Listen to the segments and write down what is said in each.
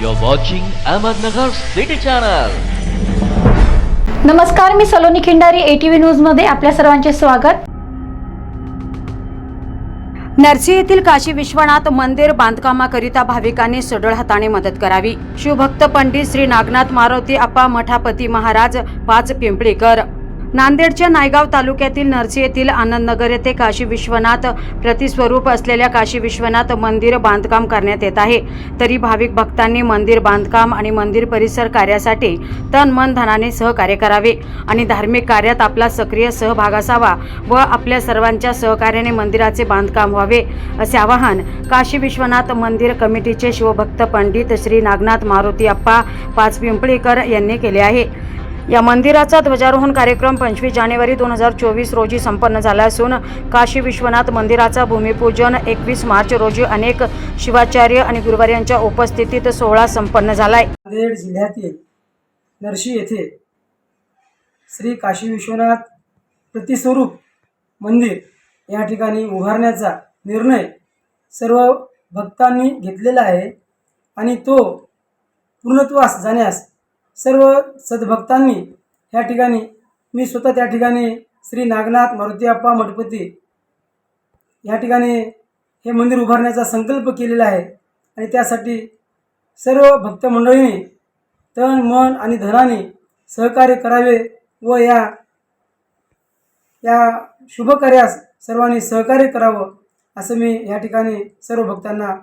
You're watching Ahmednagar City Channel. नमस्कार मी Saloni Khindari ATV न्यूजमध्ये आपल्या सर्वांचे स्वागत. नरसी येथील काशी विश्वनाथ मंदिर बांधकामाकरिता भाविकांनी सढळ हाताने मदत करावी. शिवभक्त पंडित श्री नागनाथ मारुती अप्पा मठापती महाराज पाच पिंपळीकर. नांदेडच्या नायगाव तालुक्यातील नरसी येथील आनंदनगर येथे काशी विश्वनाथ प्रतिस्वरूप असलेल्या काशी विश्वनाथ मंदिर बांधकाम करण्यात येत आहे. तरी भाविक भक्तांनी मंदिर बांधकाम आणि मंदिर परिसर कार्यासाठी तन मन धनाने सहकार्य करावे आणि धार्मिक कार्यात आपला सक्रिय सहभाग असावा व आपल्या सर्वांच्या सहकार्याने मंदिराचे बांधकाम व्हावे असे आवाहन काशी विश्वनाथ मंदिर कमिटीचे शिवभक्त पंडित श्री नागनाथ मारुती अप्पा पाचपिंपळीकर यांनी केले आहे. या मंदिराचा ध्वजारोहण कार्यक्रम पंचवीस जानेवारी दोन हजार चोवीस रोजी संपन्न झाला असून काशी विश्वनाथ मंदिराचा भूमिपूजन एकवीस मार्च रोजी अनेक शिवाचार्य आणि गुरुवार यांच्या उपस्थितीत सोहळा संपन्न झालाय. नांदेड जिल्ह्यातील नरशी येथे श्री काशी विश्वनाथ प्रतिस्वरूप मंदिर या ठिकाणी उभारण्याचा निर्णय सर्व भक्तांनी घेतलेला आहे आणि तो पूर्णत्वास जाण्यास सर्व सद्भक्तांनी ह्या ठिकाणी मी स्वतः त्या ठिकाणी श्री नागनाथ मारुतीअप्पा मठपती ह्या ठिकाणी हे मंदिर उभारण्याचा संकल्प केलेला आहे. आणि त्यासाठी सर्व भक्त मंडळींनी तन मन आणि धनाने सहकार्य करावे व या या शुभ कार्यास सर्वांनी सहकार्य करावं असं मी या ठिकाणी सर्व भक्तांना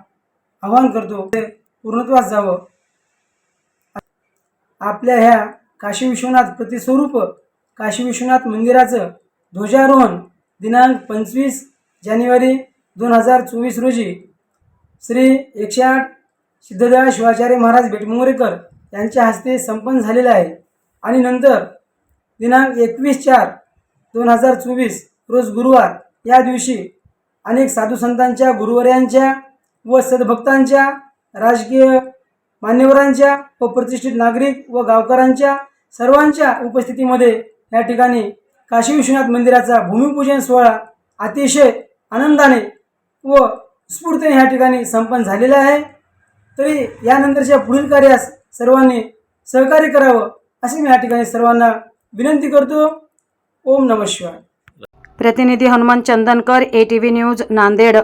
आवाहन करतो. ते पूर्णत्वास जावं. आपल्या ह्या काशी विश्वनाथ प्रतिस्वरूप काशी विश्वनाथ मंदिराचं ध्वजारोहण दिनांक पंचवीस जानेवारी दोन हजार चोवीस रोजी श्री एकशे आठ सिद्धदेव शिवाचार्य महाराज बेटमोरेकर यांच्या हस्ते संपन्न झालेलं आहे. आणि नंतर दिनांक एकवीस चार दोन हजार चोवीस रोज गुरुवार या दिवशी अनेक साधू संतांच्या गुरुवर्यांच्या व सद्भक्तांच्या राजकीय मान्यवरांच्या व प्रतिष्ठित नागरिक व गावकऱ्यांच्या सर्वांच्या उपस्थितीमध्ये या ठिकाणी काशी विश्वनाथ मंदिराचा भूमिपूजन सोहळा अतिशय आनंदाने व स्फूर्तीने ह्या ठिकाणी संपन्न झालेला आहे. तरी यानंतरच्या पुढील कार्यास सर्वांनी सहकार्य करावं असे मी या ठिकाणी सर्वांना विनंती करतो. ओम नमः शिवाय. प्रतिनिधी Hanuman Chandankar A T V news Nanded.